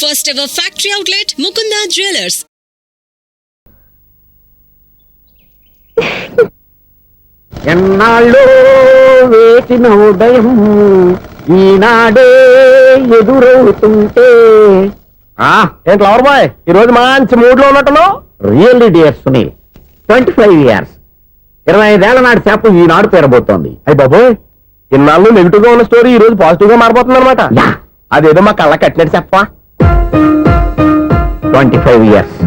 First ever factory outlet, Mukunda Jewelers. ఎన్నాళ్ళు వేసిన ఉదయం ఈనాడే ఎదురవుతుంటే. ఆ ఏంటి లవర్ బాయ్? ఈ రోజు మంచి మూడ్లో ఉన్నట్టున్నావు? Really dear Sunil twenty five years ఇరవై ఐదేళ్ళ నాటి చేప ఈనాడు పేరబోతోంది. అయ్యి బాబోయ్ ఇన్నాళ్ళు నెగిటివ్గా ఉన్న స్టోరీ ఈ రోజు పాజిటివ్గా మారిపోతుంది అనమాట అదేదో మా కళ్ళ కట్టినట్టు చెప్పా ట్వంటీ ఫైవ్ ఇయర్స్.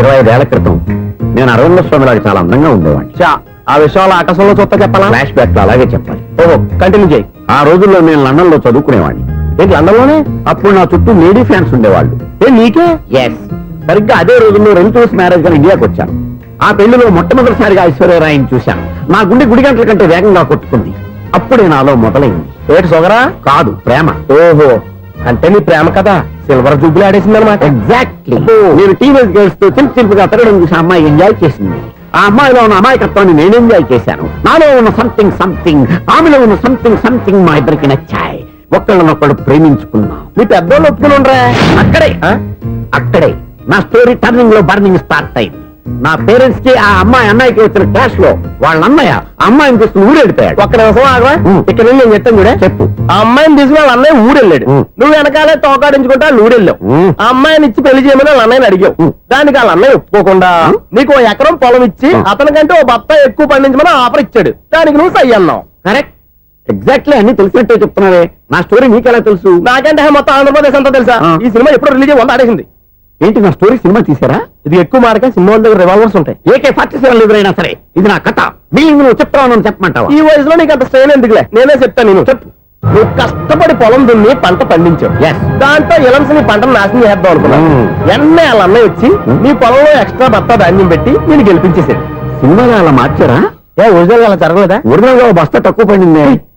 ఇరవై ఐదేళ్ళ క్రితం నేను అరవింద స్వామిలాగా చాలా అందంగా ఉండేవాడిని. చా ఆ విషయాలు ఆకాశంలో చూస్తా చెప్పాలా? ఫ్లాష్ బ్యాక్ అలాగే చెప్పాలి. ఓహో కంటిన్యూ చేయి. ఆ రోజుల్లో నేను లండన్లో చదువుకునేవాడిని. ఏంటి లండన్లోనే అప్పుడు నా చుట్టూ లేడీ ఫ్యాన్స్ ఉండేవాళ్ళు. ఏ నీకే? ఎస్ సరిగ్గా అదే రోజుల్లో రిలేటివ్స్ మ్యారేజ్గా ఇండియాకి వచ్చాను. ఆ పెళ్ళిలో మొట్టమొదటిసారిగా ఐశ్వర్యరాయని చూశాను. నా గుండె గుడి గంటల కంటే వేగంగా కొట్టుకుంది. అప్పుడే నాలో మొదలైంది. ఏటి సొగరా కాదు ప్రేమ. ఓహో. అంటే నీ ప్రేమ కదా. సిల్వర్ జూబులు ఆడేసింది అనమాట ఎగ్జాక్ట్లీ నేను టీనేజ్ గర్ల్స్తో చిలిపి చిలిపిగా తిరగడం చూసి అమ్మాయి ఎంజాయ్ చేసింది. ఆ అమ్మాయిలో ఉన్న అమాయకత్వాన్ని నేను ఎంజాయ్ చేశాను. నాలో ఉన్న సంథింగ్ సంథింగ్ ఆమెలో ఉన్న సంథింగ్ సంథింగ్ మా ఇద్దరికి నచ్చాయి. ఒక్కళ్ళనొక్కడు ప్రేమించుకున్నాం. మీ పెద్దోళ్ళు ఒప్పుకుని ఉండరా? అక్కడే? అక్కడే. నా స్టోరీ టర్నింగ్లో బర్నింగ్ స్టార్ట్ అయింది. నా పేరెంట్స్కి ఆ అమ్మాయి అన్నయ్యకి వచ్చిన క్లాష్లో వాళ్ళ అన్నయ్య అమ్మాయిని తీసుకుని ఊరెళ్ళిపోయాడు ఒక్క నిమిషం ఆగవా ఇక్కడ వెళ్ళి నేను చెప్తాను కూడా చెప్పు. ఆ అమ్మాయిని తీసుకుని వాళ్ళ అన్నయ్య ఊరెళ్ళాడు నువ్వు వెనకాలే తోకాడించుకుంటా ఊరెళ్ళావు ఆ అమ్మాయిని ఇచ్చి పెళ్ళి చేయమని వాళ్ళ అన్నయ్యని అడిగావు. దానికి వాళ్ళ అన్నయ్య ఒప్పుకోకుండా నీకు ఓ ఎకరం పొలం ఇచ్చి అతనికంటే ఓ బత్త ఎక్కువ పండించమని ఆఫర్ ఇచ్చాడు. దానికి నువ్వు సై అన్నావు. కరెక్ట్. ఎగ్జాక్ట్లీ అన్ని తెలిసినట్టే చెప్తున్నావే. నా స్టోరీ నీకెలా తెలుసు? నాకంటే మొత్తం ఆంధ్రప్రదేశ్ అంతా తెలుసా? ఈ సినిమా ఎప్పుడు రిలీజ్ వంద ఆడేసింది. ఏంటి నా స్టోరీ సినిమా తీసారా ఇది ఎక్కువ మార్క సినిమా దగ్గర రివాల్వర్స్ ఉంటాయి. ఏకే ఫార్టీ సెవెన్ ఎదురైనా సరే ఇది నా కథ. బిల్డింగ్ నువ్వు చెప్తావు చెప్పమంటావా? ఈ వయసులో నీకు అంత స్ట్రెయిన్ ఎందుకులే? నేనే చెప్తాను నేను చెప్పు. నువ్వు కష్టపడి పొలం దున్ని పంట పండించావు. దాంట్లో ఇలమ్స్ నీ పంటను నాశనం చేద్దాం అనుకున్నావు. ఎన్నే వాళ్ళ అన్నయ్య వచ్చి నీ పొలంలో ఎక్స్ట్రా బత్తా ధాన్యం పెట్టి నేను గెలిపించేసాడు సినిమాలో అలా మార్చారా? ఏ ఒరిజినల్ అలా జరగలేదా? ఒరిజినల్గా బస్తా తక్కువ పడింది.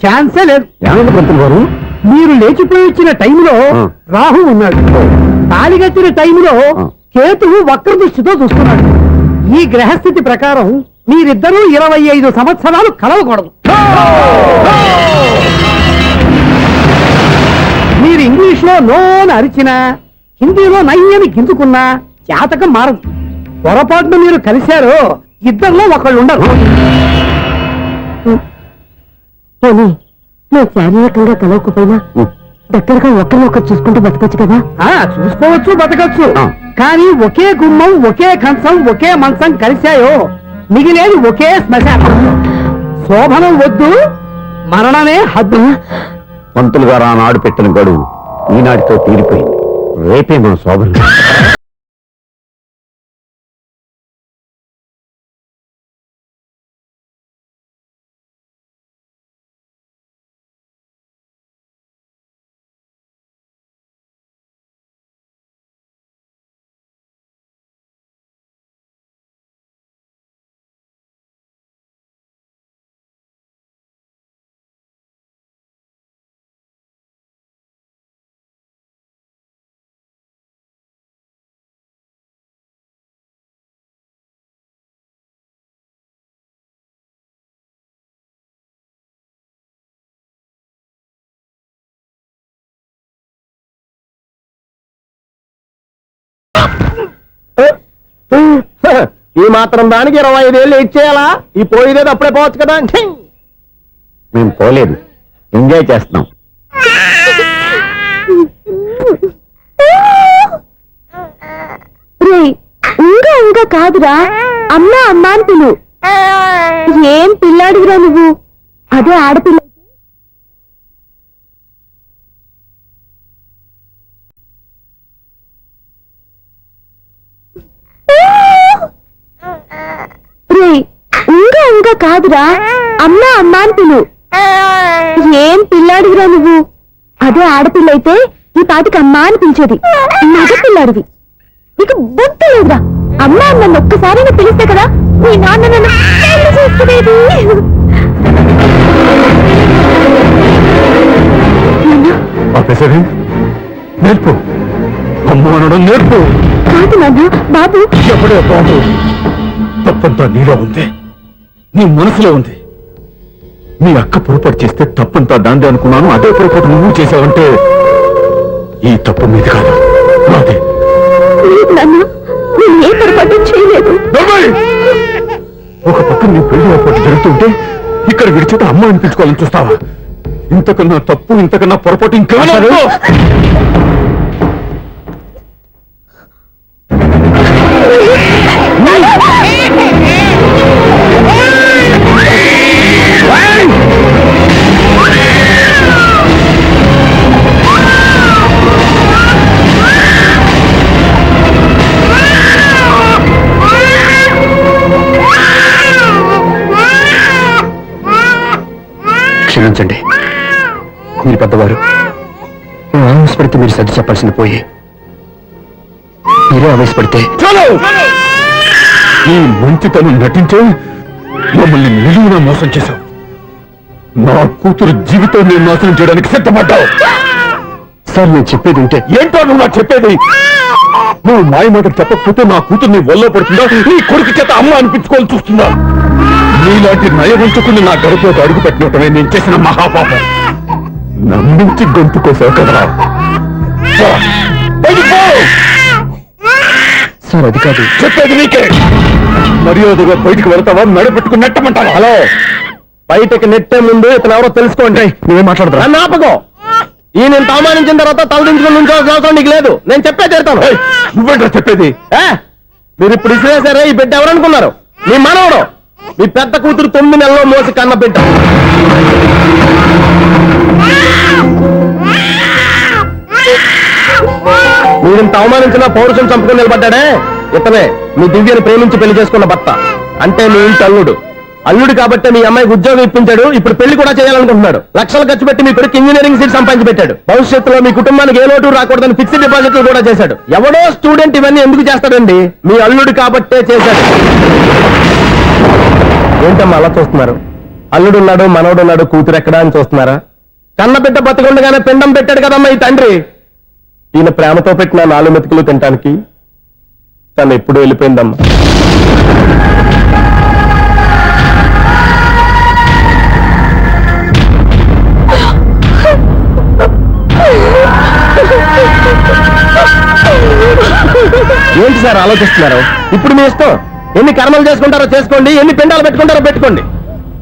ఛాన్సే లేదు. ఏమైంది పంతులు గారు? మీరు లేచిపోయి వచ్చిన టైంలో రాహు ఉన్నాడు. తాళిగట్టిన టైంలో కేతువు వక్ర దృష్టితో చూస్తున్నాడు. ఈ గ్రహస్థితి ప్రకారం మీరిద్దరూ ఇరవై ఐదు సంవత్సరాలు కలవకూడదు. మీరు ఇంగ్లీష్లో నోన్ అరిచినా హిందీలో నయ్యని గింజుకున్నా జాతకం మారదు. పొరపాటున మీరు కలిశారో ఇద్దరిలో ఒకళ్ళు ఉండరు పోనీ మేము శారీరకంగా కలవకపోయినా దగ్గరగా ఒకరినొకరు చూసుకుంటూ బతకొచ్చు కదా? ఆ చూసుకోవచ్చు బతకచ్చు. కానీ ఒకే గుమ్మం ఒకే కంచం ఒకే మంచం కలిశాయో. మిగిలేది ఒకే శ్మశానం. శోభనం వద్దు మరణమే హద్దు. పంతులు గారు ఆనాడు పెట్టిన గడువు ఈనాటితో తీరిపోయింది. రేపే మన శోభనం. ఈ మాత్రం దానికి ఇరవై ఐదేళ్ళు ఇచ్చేయాలా ఈ పోయేది అప్పుడే పోవచ్చు కదా? మేము పోలేదు. ఎంజాయ్ చేస్తాం ఇంకా ఇంకా కాదురా. అమ్మ అమ్మ పిలు. ఏం పిల్లాడివిరా నువ్వు? అదే ఆడపిల్ల. రేయ్, ఇంకా ఇంకా కాదురా. అమ్మా అమ్మా అని పిలు. ఏం పిల్లాడివిరా నువ్వు? అదే ఆడపిల్ల అయితే ఈ పాటికి అమ్మా అని పిలిచేది. మగ పిల్లాడివి. నీకు బుద్ధి లేదురా. అమ్మా నన్ను ఒక్కసారి పిలిస్తే కదా మీ నాన్న నన్ను ఆపేసరి నేర్పు. అమ్మ అనడం నేర్పు. కాదు నాన్న బాబు. ఎప్పుడే బాబు తప్పంతా నీలో ఉంది. నీ మనసులో ఉంది. మీ అక్క పొరపాటు చేస్తే తప్పంతా దాందే అనుకున్నాను. అదే పొరపాటు నువ్వు చేసావంటే ఈ తప్పు మీది కాదు. నాదే! ఒక పక్కన నీ పెళ్ళి ఏర్పాటు జరుగుతుంటే ఇక్కడ విడిచేట అమ్మ అనిపించుకోవాలని చూస్తావా? ఇంతకన్నా తప్పు ఇంతకన్నా పొరపాటు ఇంకేమన్నా మీరు పెద్దవారు. నేను ఆవేశపడితే మీరు సర్ది చెప్పాల్సింది పోయి. మీరే ఆవేశపడితే చాలు! ఈ మంచితనం నటించే మమ్మల్ని నిలువున మోసం చేశావు. నా కూతురు జీవితాన్ని నాశనం చేయడానికి సిద్ధపడ్డావు. సార్ నేను చెప్పేది ఉంటే ఏంటో నువ్వు నాకు చెప్పేది? నువ్వు మాయ మాట చెప్పకపోతే నా కూతుర్ని ఒళ్ళో పడుతుందా? నీ కొడుకు చేత అమ్మ అనిపించుకోవాలని చూస్తుందా? నీలాంటి నయవంచుకుని నా గడపలోకి అడుగు పెట్టినటమే నేను చేసిన మహాపాపం. నమ్మించి గొంతు కోసావు కదరా! సార్ అది కాదు. చెప్పేది నీకే. మర్యాదగా బయటికి వెళ్తావా? మెడ పెట్టుకుని నెట్టమంటావా? హలో. బయటకి నెట్టే ముందు ఇతను ఎవరో తెలుసుకోండి. నువ్వేం మాట్లాడతా నన్ను ఆపకో. ఈ నేను అవమానించిన తర్వాత తలదించుకుని అవసరం నీకు లేదు. నేను చెప్పే తీరుతాను నువ్వేంటో చెప్పేది? మీరు ఇప్పుడు ఇసిరేసారే ఈ బిడ్డ ఎవరనుకున్నారు? మీ మనవడు. మీ పెద్ద కూతురు తొమ్మిది నెలల్లో మోసి కన్న బిడ్డ. మీరింత అవమానించిన పౌరుషం చంపుకుని నిలబడ్డాడే? ఇతనే మీ దివ్యను ప్రేమించి పెళ్ళి చేసుకున్న భర్త. అంటే మీ ఇంటి అల్లుడు. అల్లుడు కాబట్టి మీ అమ్మాయికి ఉద్యోగం ఇప్పించాడు ఇప్పుడు పెళ్ళి కూడా చేయాలనుకుంటున్నాడు. లక్షలు ఖర్చు పెట్టి మీ కొడుకు ఇంజనీరింగ్ సీట్ సంపాదించి పెట్టాడు భవిష్యత్తులో మీ కుటుంబానికి ఏ లోటు రాకూడదని ఫిక్స్డ్ డిపాజిట్లు కూడా చేశాడు. ఎవడో స్టూడెంట్ ఇవన్నీ ఎందుకు చేస్తాడండి? మీ అల్లుడు కాబట్టే చేశాడు. ఏంటమ్మా అలా చూస్తున్నారు? అల్లుడు ఉన్నాడు మనవడు కూతురు ఎక్కడా అని చూస్తున్నారా? కన్న బిడ్డ బతకుండగానే పిండం పెట్టాడు కదమ్మా ఈ తండ్రి. ఈయన ప్రేమతో పెట్టిన నాలుగు మెతుకులు తినటానికి తను ఎప్పుడు వెళ్ళిపోయిందమ్మా. ఏంటి సార్ ఆలోచిస్తున్నారు? ఇప్పుడు మీ ఇష్టం? ఎన్ని కర్మలు చేసుకుంటారో చేసుకోండి ఎన్ని పిండాలు పెట్టుకుంటారో పెట్టుకోండి.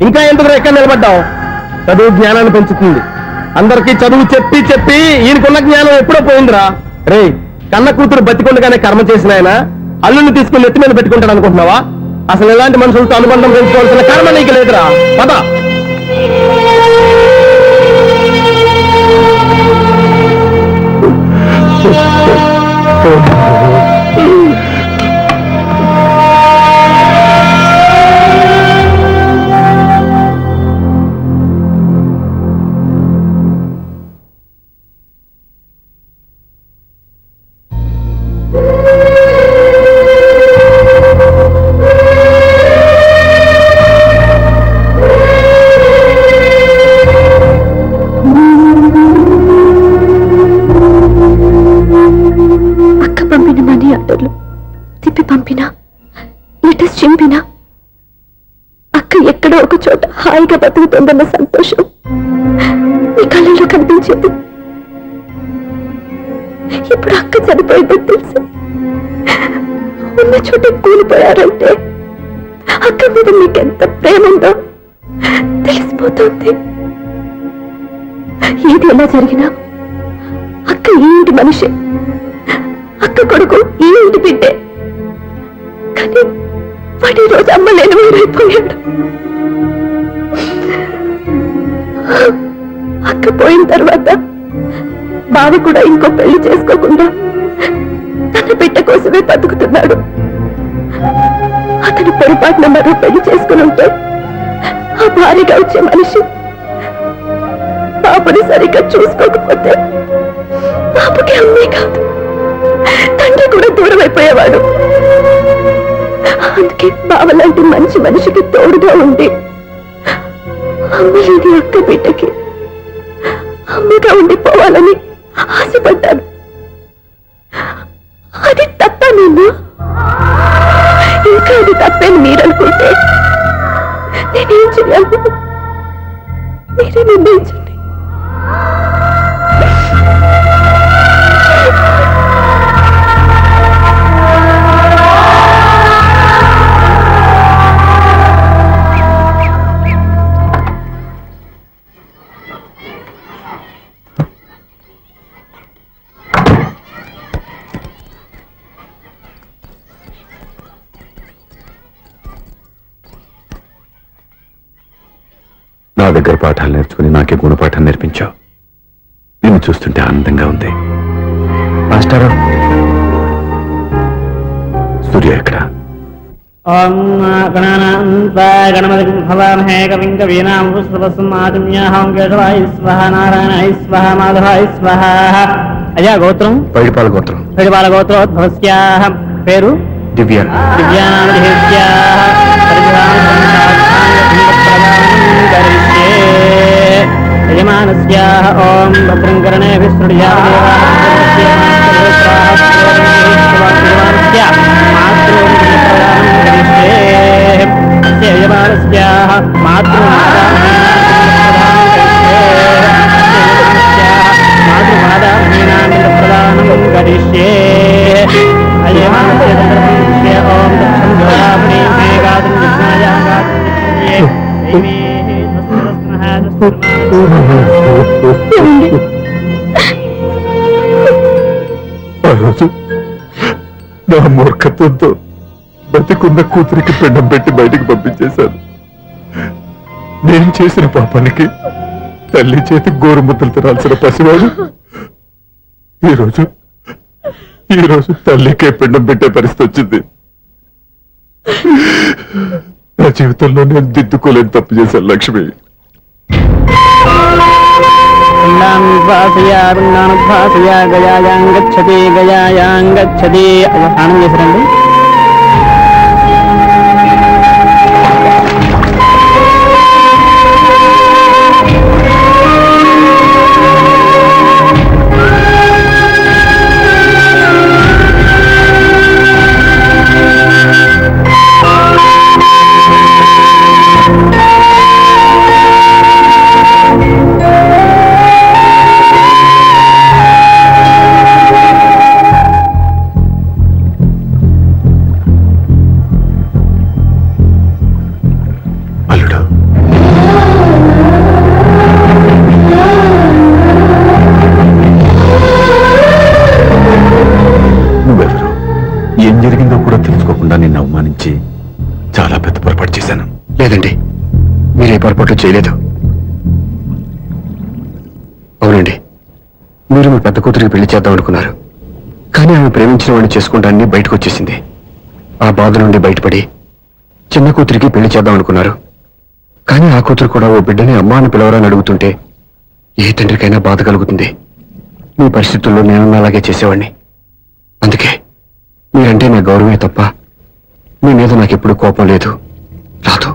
ఇంకా ఎందుకు ఎక్కడ నిలబడ్డావు? చదువు జ్ఞానాన్ని పెంచుతుంది. అందరికీ చదువు చెప్పి చెప్పి ఈయనకున్న జ్ఞానం ఎప్పుడో పోయిందిరా. రే కన్న కూతురు బతికొండగానే కర్మ చేసిన ఆయన అల్లుని తీసుకుని ఎత్తి మీద పెట్టుకుంటాడు అనుకుంటున్నావా? అసలు ఎలాంటి మనుషులతో అనుబంధం పెంచుకోవాల్సిన కర్మ నీకు లేదురా. పదా. హాయిగా సంతోషం. నీ కళ్ళలో కనిపించింది. ఇప్పుడు అక్క చనిపోయిందని తెలుసు? ఉన్న చోట కూలిపోయారంటే అక్క మీద మీకెంత ప్రేమ ఉందో తెలిసిపోతుంది. ఏది ఎలా జరిగినా అక్క ఈ ఇంటి మనిషి. అక్క కొడుకు ఈ ఇంటి బిడ్డే. కానీ వాడి రోజు అమ్మ లేని వేరైపోయాడు అక్క పోయిన తర్వాత బావ కూడా ఇంకో పెళ్ళి చేసుకోకుండా తన బిడ్డ కోసమే బతుకుతున్నాడు. అతను పొరపాటున మరో పెళ్ళి చేసుకుని ఉంటే ఆ భార్యగా వచ్చే మనిషి పాపని సరిగ్గా చూసుకోకపోతే పాపకి అమ్మే కాదు తండ్రి కూడా దూరం అయిపోయేవాడు. అందుకే బావలాంటి మంచి మనిషికి తోడుగా ఉండి అమ్మ లేని అక్క బిడ్డకి అమ్మగా ఉండిపోవాలని ఆశపడ్డాను. అది తప్ప నేను ఇంకా అది తప్పని మీరనుకుంటే నేనేం చేయాలి మీరే నిర్ణయించండి. ఓం గణానాంతా గణపతి భవామహే కవిం కవీనాం పుష్పవస్మాదిమ్యాహం కేశవాయ స్వహ నారాయణాయ స్వహ మాధవాయ స్వహ. అయ్యా గోత్రం? పైడిపాల గోత్రం. పిడిపాల గోత్రోద్భవస్యాహ. పేరు? దివ్య. దివ్యానామధేస్యాహ. యజమానస్యాహ. ఓం భద్రం కరణే యజమానస్యాహ మాతృమాదామీనాంద్రప్రదానం కరిష్యే అయమానస్య ఓం దక్షం జ్వాలామణి మేఘాదం విఘ్నాయాగాదం దైవీ ఆ రోజు నా మూర్ఖత్వంతో బతికున్న కూతురికి పిండం పెట్టి బయటికి పంపించేశాను నేను చేసిన పాపానికి తల్లి చేతి గోరుముద్దలు తినాల్సిన పసివాడు ఈరోజు ఈరోజు తల్లికే పిండం పెట్టే పరిస్థితి వచ్చింది. నా జీవితంలో నేను దిద్దుకోలేని తప్పు చేశాను లక్ష్మి. పిండానుద్వాసయ పిండానుద్వాసయ గయాయాం చేశారండి. మీరే పొరపాటు చేయలేదు. అవునండి. మీరు మీ పెద్ద కూతురికి పెళ్ళి చేద్దాం అనుకున్నారు. కానీ ఆమె ప్రేమించిన వాడిని చేసుకుంటానని బయటకు వచ్చేసింది. ఆ బాధ నుండి బయటపడి చిన్న కూతురికి పెళ్ళి చేద్దాం అనుకున్నారు. కానీ ఆ కూతురు కూడా ఓ బిడ్డని అమ్మా అని పిలవరని అడుగుతుంటే ఏ తండ్రికైనా బాధ కలుగుతుంది. మీ పరిస్థితుల్లో నేను అలాగే చేసేవాడిని అందుకే మీరంటే నా గౌరవమే తప్ప మీ మీద నాకెప్పుడు కోపం లేదు. రాదు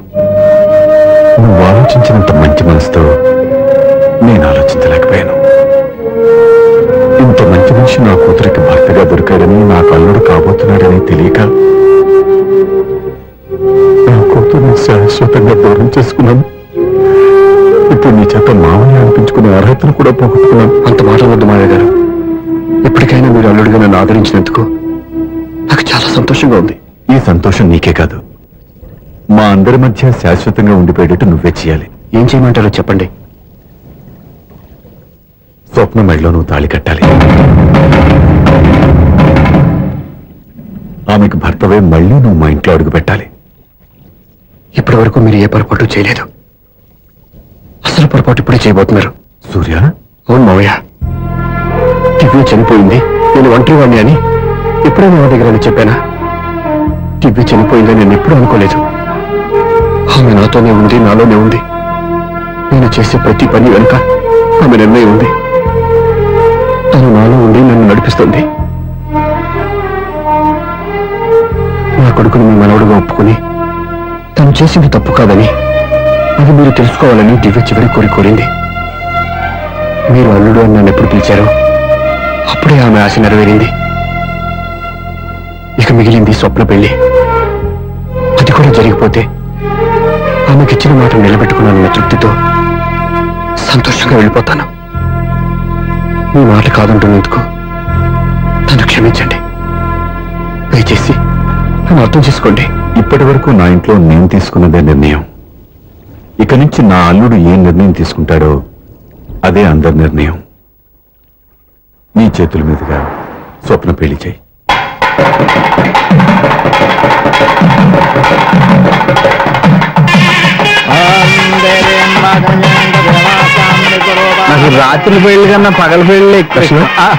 నువ్వు ఆలోచించినంత మంచి మనసుతో నేను ఆలోచించలేకపోయాను. ఇంత మంచి మనిషి నా కూతురికి భర్తగా దొరికాడని నా కల్లుడు కాబోతున్నాడని తెలియక నా కూతుర్ని శాశ్వతంగా దూరం చేసుకున్నాను. ఇప్పుడు నీ చేత మామయ్య అనిపించుకునే అర్హతను కూడా పోగొట్టుకున్నాను. అంత మాట వద్దు మావయ్య గారు ఎప్పటికైనా మీరు అల్లుడిగా నన్ను ఆదరించినందుకు నాకు చాలా సంతోషంగా ఉంది. ఈ సంతోషం నీకే కాదు. మా అందరి మధ్య శాశ్వతంగా ఉండిపోయేటట్టు నువ్వే చేయాలి. ఏం చేయమంటారో చెప్పండి. స్వప్న మెడలో నువ్వు తాళి కట్టాలి. ఆమెకు భర్తవే మళ్ళీ నువ్వు మా ఇంట్లో అడుగు పెట్టాలి. ఇప్పటి వరకు మీరు ఏ పొరపాటు చేయలేదు. అసలు పొరపాటు ఇప్పుడే చేయబోతున్నారు. సూర్య? అవును మావయ్య. దివ్య చనిపోయింది. నేను ఒంటరి వాడిని అని ఎప్పుడే మా దగ్గర అని చెప్పానా? దివ్య చనిపోయిందని నేను ఎప్పుడూ అనుకోలేదు. ఆమె నాతోనే ఉంది నాలోనే ఉంది. నేను చేసే ప్రతి పని వెనుక ఆమె నిర్ణయం ఉంది. తను నాలో ఉండి నన్ను నడిపిస్తుంది. నా కొడుకుని మీ మనవడుగా ఒప్పుకుని తను చేసింది తప్పు కాదని అది మీరు తెలుసుకోవాలని దివ్య చివరి కోరి కోరింది. మీరు అల్లుడు అని నన్ను ఎప్పుడు పిలిచారో అప్పుడే ఆమె ఆశ నెరవేరింది. ఇక మిగిలింది స్వప్న పెళ్ళి. అది కూడా జరిగిపోతే ఆమెకి ఇచ్చిన మాట నిలబెట్టుకున్నానన్న తృప్తితో సంతోషంగా వెళ్ళిపోతాను. మీ మాట కాదంటున్నందుకు నన్ను క్షమించండి. దయచేసి నన్ను అర్థం చేసుకోండి. ఇప్పటి వరకు నా ఇంట్లో నేను తీసుకున్నదే నిర్ణయం. ఇక నుంచి నా అల్లుడు ఏ నిర్ణయం తీసుకుంటాడో అదే అందరి నిర్ణయం. నీ చేతుల మీదుగా స్వప్న పెళ్ళి చేయి. నాకు రాత్రి పెళ్ళి కన్నా పగల పెళ్ళి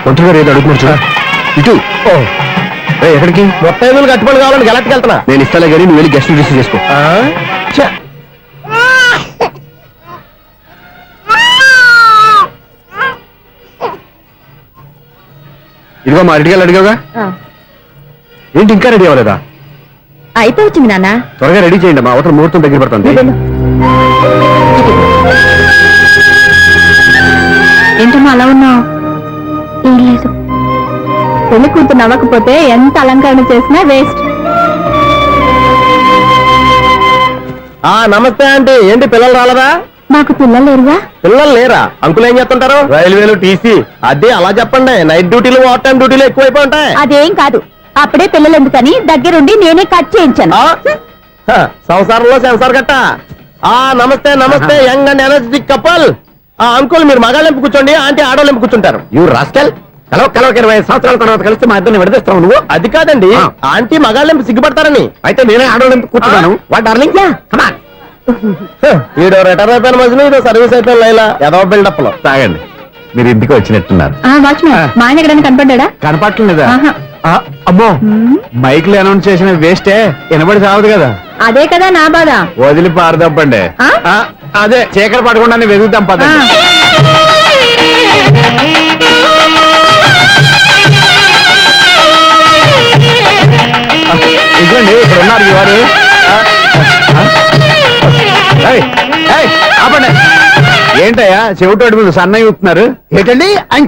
ఒంటరిగా ఏదో అడుగుతున్నారు చూడ ఇటు. ఎక్కడికి? మొత్తం కట్టుబడి కావాలని గెలట్టుకు వెళ్తున్నా నేను ఇస్తాలే కానీ నువ్వు వెళ్ళి గెస్ట్ రిసీవ్ చేసుకో. ఇదిగో మా రెడీగా అడిగావుగా? ఏంటి ఇంకా రెడీ అవ్వలేదా? అయిపోవచ్చింది నాన్న. త్వరగా రెడీ చేయండి మా అవతల ముహూర్తం దగ్గర పడుతుంది. ఏంటమ్మా అలా ఉన్నావు? ఏం లేదు. పెళ్ళి కూతురు నవ్వకపోతే ఎంత అలంకరణ చేసినా వేస్ట్. ఆ నమస్తే ఆంటీ. ఏంటి పిల్లలు రాలదా? మాకు పిల్లలు లేరుగా? పిల్లలు లేరా? అంకులు ఏం చేస్తుంటారు? రైల్వేలు టీసీ. అదే అలా చెప్పండి. నైట్ డ్యూటీలు ఓవర్ టైం డ్యూటీలు ఎక్కువైపోయి ఉంటాయి. అదేం కాదు. అప్పుడే పిల్లలు ఎందుకని దగ్గరుండి నేనే కట్ చేయించాను. సంసారంలో సెన్సార్ గట్ట? ఆ నమస్తే నమస్తే యంగ్ అండ్ ఎనర్జెటిక్ కపల్. ఆ అంకుల్ మీరు మగాళ్ళెంపు కూర్చోండి ఆంటీ ఆడోళ్ళెంపు కూర్చుంటారు. యూ రాస్కల్ హలో కలవక ఇరవై ఐదు సంవత్సరాల తర్వాత కలిసి మా ఇద్దరిని విడదీస్తావు నువ్వు? అది కాదండి. ఆ. ఆంటీ మగాళ్ళెంపు సిగ్గుపడతారని. అయితే నేనే ఆడవాళ్ళని కూర్చున్నాను. What darling? కమాన్ ఈడో రిటైర్ అయిపోయిన మధ్యన ఇదో సర్వీస్ అయిపోయిన లైలా. ఏదో బిల్డప్లో తాగండి. మీరు ఇంటికి వచ్చినట్టున్నారు. వాచ్మెన్ మా ఆయన ఎక్కడైనా కనపడ్డా కనపట్లేదా ఆహా. ఆ, అమ్మో మైక్లు అనౌన్స్ చేసిన వేస్టే వినబడి సావదు కదా. అదే కదా నా బాధ. వదిలి పారదప్పండి. ఆ? ఆ, అదే చీకటి పడకుండా వెతుకుతాం ఆ. పదండి ఇదిగోండి ఇక్కడ ఉన్నారు ఈ వారు. ఏంటయ్యా? చెవిటోడి మీద సన్నయ్య ఊపుతున్నారు ఏంటండి? ఆయన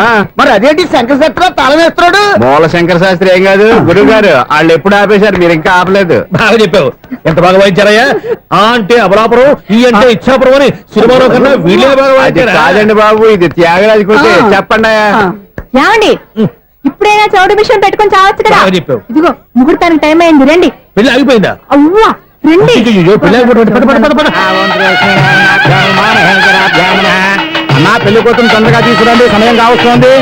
ఆ. మరి అదేంటి శంకర్ శెట్టిలో తాళం వేస్తున్నాడు? మూల శంకర శాస్త్రి ఏం కాదు గురువు గారు వాళ్ళు ఎప్పుడు ఆపేశారు మీరు ఇంకా ఆపలేదు. బాగా చెప్పావు. ఎంత బాగా వాయించారయ్యా ఆ అంటే అబలాపురం ఈ అంటే ఇచ్చాపురం అని సినిమాలో కన్నా వీళ్ళే బాగా వాయించారా కాదండి బాబు ఇది త్యాగరాజు కొట్టే. చెప్పండి ఏమండి? ఇప్పుడైనా చౌడు విషయం పెట్టుకొని చావచ్చు కదా? బాగా చెప్పావు. ఇదిగో ముహూర్తానికి టైం అయింది రండి. పెళ్ళి ఆగిపోయిందా? అవ్వా! రండి అయ్యయ్యో, పెళ్ళి కోసం తొందరగా తీసుకురండి సమయం కావస్తుంది.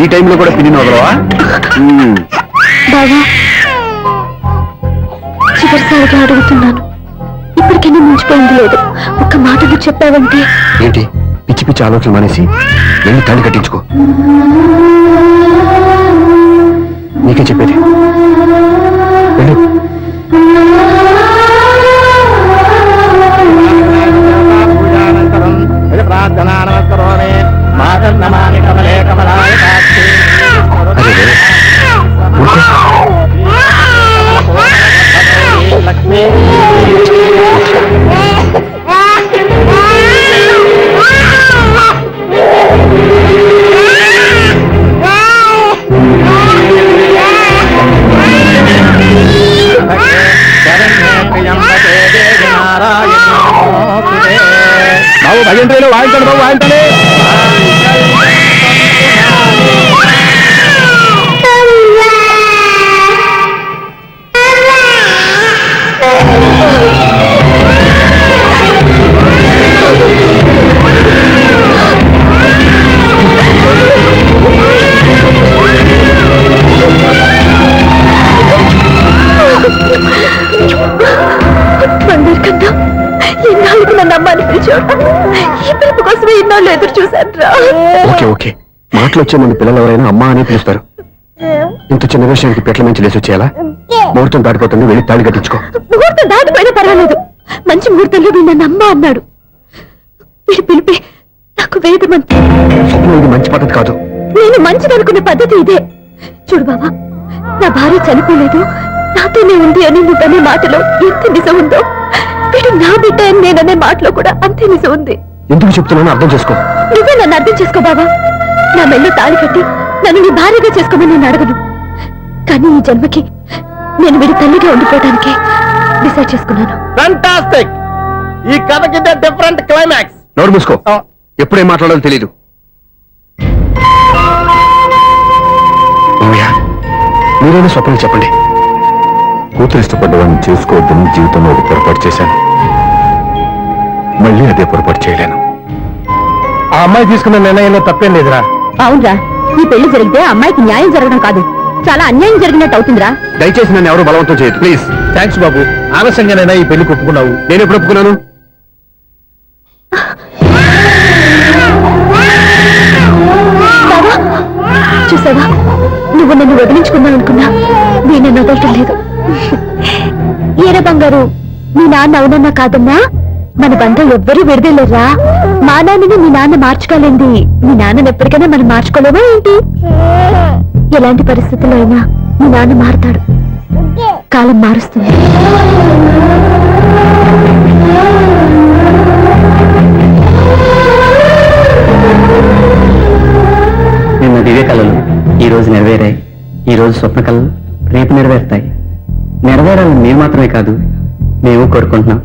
ఈ టైంలో కూడా పిన్ని వదలవా? చివరిసారిగా అడుగుతున్నాను. ఇప్పటికైనా మించిపోయింది లేదు? ఒక్క మాటలు చెప్పావంటే? ఏంటి? పిచ్చి పిచ్చి ఆలోచన మానేసి వెళ్ళి తాళి కట్టించుకో. నీకే చెప్పేది. Okay okay. మాటలు వచ్చే ముందు పిల్లలు ఎవరైనా అమ్మా అని పిలుస్తారు. ఇంత చిన్న విషయానికి పెట్ల నుంచి లేచి వచ్చేయాలా? ముహూర్తం దాటిపోతుంది వెళ్ళి తాళి కట్టించుకో. ముహూర్తం దాటిపోయినా పర్వాలేదు. మంచి ముహూర్తంలో నన్ను అమ్మ అన్నాడు. వీడి పిలిపే నాకు వేదమంతి ఇది మంచి పద్ధతి కాదు. నేను మంచిదనుకున్న పద్ధతి ఇదే. చూడు బాబా నా భార్య చనిపోలేదు నాతోనే ఉంది అని నువ్వనే మాటలో ఎంత నిజం ఉందో వీడు నా బిడ్డ అని నేననే మాటలో కూడా అంతే నిజం ఉంది. ఎందుకు చెప్తున్నానో అర్థం చేసుకో. నువ్వే నన్ను అర్థం చేసుకో బాబా నా మెల్లో తాళి కట్టి నన్ను నీ భార్యగా చేసుకోమని నేను అడగను. కానీ ఈ జన్మకి నేను వీడి తల్లిగా ఉండిపోవడానికే డిసైడ్ చేసుకున్నాను. ఫంటాస్టిక్ ఈ కథకి డిఫరెంట్ క్లైమాక్స్ నోరు మూసుకో. ఎప్పుడేం మాట్లాడాలో తెలీదు. మీరైనా స్వప్నం చెప్పండి. కూతురు ఇష్టపడ్డవాడిని చేసుకోవద్దని జీవితంలో ఒక పొరపాటు చేశాను. మళ్ళీ అదే పొరపాటు చేయలేను. ఆ అమ్మాయి తీసుకున్న నిర్ణయంలో తప్పేం లేదురా. అవునరా ఈ పెళ్ళి జరిగితే అమ్మాయికి న్యాయం జరగడం కాదు. చాలా అన్యాయం జరిగినట్టు అవుతుందిరా. దయచేసి నన్ను ఎవరు బలవంతం చేయదు ప్లీజ్. థ్యాంక్స్ బాబు ఆలస్యంగానైనా ఈ పెళ్ళి ఒప్పుకున్నావు. నేను ఎప్పుడు ఒప్పుకున్నాను? చూసావా? నువ్వు నన్ను వదిలించుకుందాం అనుకున్నా నేను వదలటం లేదు. ఏర బంగారు మీ నాన్న అవునన్నా కాదన్నా? మన బంధం ఎవ్వరూ విడదలేరా మా నాన్నని మీ నాన్న మార్చుకోలేంది. మీ నాన్నని ఎప్పటికైనా మనం మార్చుకోలేమా ఏంటి? ఎలాంటి పరిస్థితుల్లో అయినా మీ నాన్న మారుతాడు. కాలం మారుస్తుంది. నిన్న దివ్య కళలు ఈ రోజు నెరవేరాయి. ఈ రోజు స్వప్న కళలు రేపు నెరవేరుతాయి. నెరవేరాలని మేము మాత్రమే కాదు మేము కోరుకుంటున్నాం.